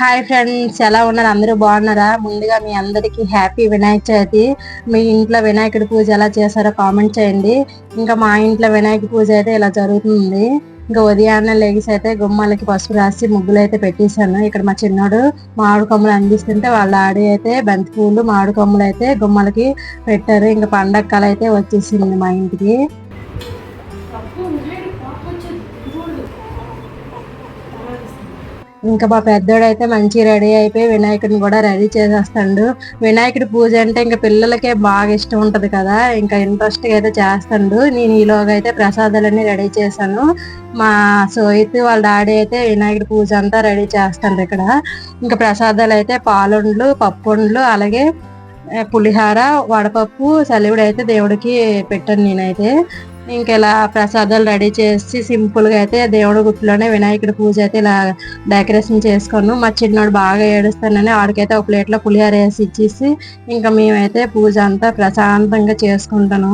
Hi friends ఎలా ఉన్నారు? అందరూ బాగున్నారా? ముందుగా మీ అందరికి హ్యాపీ వినాయక చవితి. మీ ఇంట్లో వినాయకుడి పూజ ఎలా చేశారో కామెంట్ చేయండి. ఇంకా మా ఇంట్లో వినాయక పూజ అయితే ఇలా జరుగుతుంది. ఇంకా ఉదయాన్నే లేగిసి అయితే గుమ్మాలకి పసుపు రాసి ముగ్గులు అయితే పెట్టేశాను. ఇక్కడ మా చిన్నోడు మామిడి కొమ్మలు అందిస్తుంటే వాళ్ళ ఆడి అయితే బంతి పూలు మామిడి కొమ్మలు అయితే గుమ్మలకి పెట్టారు. ఇంకా పండగ కళ అయితే వచ్చేసింది మా ఇంటికి. ఇంకా మా పెద్దోడు అయితే మంచి రెడీ అయిపోయి వినాయకుడిని కూడా రెడీ చేసేస్తాడు. వినాయకుడి పూజ అంటే ఇంకా పిల్లలకే బాగా ఇష్టం ఉంటుంది కదా ఇంకా ఇంట్రెస్ట్గా అయితే చేస్తాడు. నేను ఈలోగా అయితే ప్రసాదాలన్నీ రెడీ చేశాను. మా సోయిత్ వాళ్ళ డాడీ అయితే వినాయకుడి పూజ అంతా రెడీ చేస్తాడు ఇక్కడ. ఇంకా ప్రసాదాలు అయితే పాలుండ్లు పప్పుండ్లు అలాగే పులిహార వడపప్పు సలివిడి అయితే దేవుడికి పెట్టాను నేనైతే. ఇంకెలా ప్రసాదాలు రెడీ చేసి సింపుల్గా అయితే దేవుడి గుట్లోనే వినాయకుడి పూజ అయితే ఇలా డెకరేషన్ చేసుకున్నాం. మా చిన్నోడు బాగా ఏడుస్తానని ఆడికైతే ఒక ప్లేట్లో పులిహోర వేసి ఇచ్చేసి ఇంకా మేమైతే పూజ అంతా ప్రశాంతంగా చేసుకుంటాను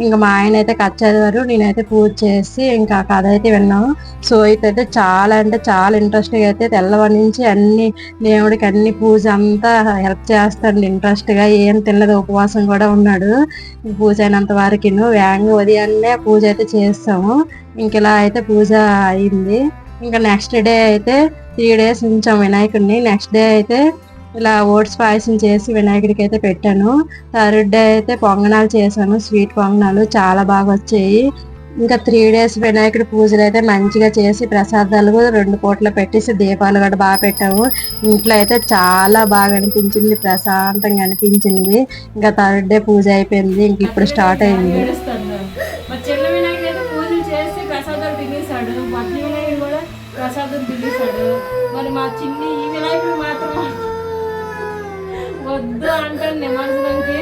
ఇంకా మా ఆయన అయితే కచ్చేవారు నేనైతే పూజ చేసి ఇంకా కథ అయితే విన్నాను సో అయితే చాలా అంటే చాలా ఇంట్రెస్ట్గా అయితే తెల్లవారి నుంచి అన్ని దేవుడికి అన్ని పూజ అంతా హెల్ప్ చేస్తాడు. ఇంట్రెస్ట్గా ఏం తినలేదు ఉపవాసం కూడా ఉన్నాడు. పూజ అయినంత వరకు వేగంగా ఉదయాన్నే పూజ అయితే చేస్తాము. ఇంక ఇలా అయితే పూజ అయింది. ఇంకా నెక్స్ట్ డే అయితే త్రీ డేస్ ఉంచాం వినాయకుడిని. నెక్స్ట్ డే అయితే ఇలా ఓట్స్ పాయసం చేసి వినాయకుడికి అయితే పెట్టాను. థర్డ్ డే అయితే పొంగనాలు చేశాను. స్వీట్ పొంగనాలు చాలా బాగా వచ్చాయి. ఇంకా త్రీ డేస్ వినాయకుడి పూజలు అయితే మంచిగా చేసి ప్రసాదాలు రెండు పూటలు పెట్టేసి దీపాలు కూడా బాగా పెట్టాము. ఇంట్లో అయితే చాలా బాగా అనిపించింది. ప్రశాంతంగా అనిపించింది. ఇంకా థర్డ్ డే పూజ అయిపోయింది. ఇంక ఇప్పుడు స్టార్ట్ అయింది మా చిన్న వినాయకుడు అయితే పూజలు ప్రసాదాలు తినేసాడు వినాయకుడు కూడా ప్రసాదం తినేసాడు మరి మా చిన్ని ఈ వినాయకుడు మాత్రం వద్దు అంటాను నిమజ్జనంకి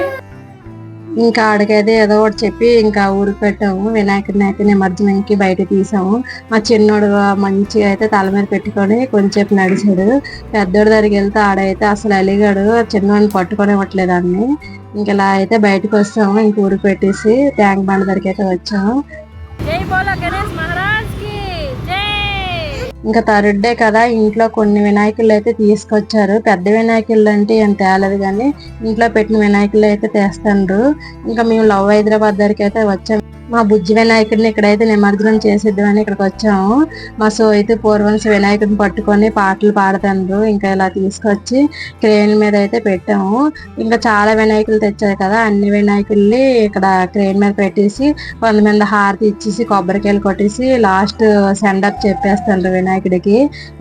ఇంకా ఆడికైతే ఏదో ఒకటి చెప్పి ఇంకా ఊరికి పెట్టాము. వినాయకుడిని అయితే నిమజ్జనంకి బయట తీసాము. మా చిన్నోడు మంచిగా అయితే తల మీద పెట్టుకొని కొంచెంసేపు నడిచాడు. పెద్దోడి దగ్గరికి వెళ్తే ఆడైతే అసలు అలిగాడు. చిన్నోడిని పట్టుకొని ఇవ్వట్లేదు ఇంకా ఇలా అయితే బయటకు వస్తాము. ఇంక ఊరికి పెట్టేసి ట్యాంక్ బండ్ దగ్గరికి అయితే వచ్చాము. బోలో గణేష్ మహారాజ్కి ఇంకా థర్డ్ డే కదా ఇంట్లో కొన్ని వినాయకులు అయితే తీసుకొచ్చారు. పెద్ద వినాయకులు అంటే ఏం తేలదు కానీ ఇంట్లో పెట్టిన వినాయకులు అయితే తెస్తారు ఇంకా మేము లవ్ హైదరాబాద్ దగ్గరికి అయితే వచ్చాము మా బుజ్జి వినాయకుడిని ఇక్కడైతే నిమజ్జనం చేసేద్దామని ఇక్కడికి వచ్చాము. మా సో అయితే పూర్వంశ వినాయకుడిని పట్టుకొని పాటలు పాడుతాండ్రు. ఇంకా ఇలా తీసుకొచ్చి క్రేన్ మీద అయితే పెట్టాము. ఇంకా చాలా వినాయకులు తెచ్చారు కదా అన్ని వినాయకుల్ని ఇక్కడ క్రేన్ మీద పెట్టేసి కొంతమంది హారతి ఇచ్చేసి కొబ్బరికాయలు కొట్టేసి లాస్ట్ సెండప్ చెప్పేస్తాను వినాయకుడికి.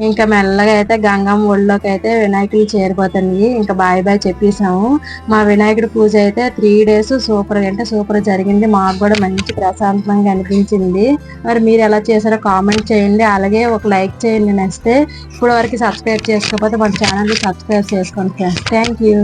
ఇంకా మెల్లగా అయితే గంగమ్మ ఒళ్ళోకి అయితే వినాయకులు చేరిపోతాయి ఇంకా బాయ్ బాయ్ చెప్పేసాము మా వినాయకుడి పూజ అయితే త్రీ డేస్ సూపర్ అంటే సూపర్ జరిగింది. మాకు కూడా మంచి ప్రశాంతంగా అనిపించింది. మరి మీరు ఎలా చేశారో కామెంట్ చేయండి. అలాగే ఒక లైక్ చేయండి నచ్చితే ఇప్పుడు వరకు సబ్స్క్రైబ్ చేసుకోకపోతే మన ఛానల్ని సబ్స్క్రైబ్ చేసుకోండి ఫ్రెండ్స్ థ్యాంక్ యూ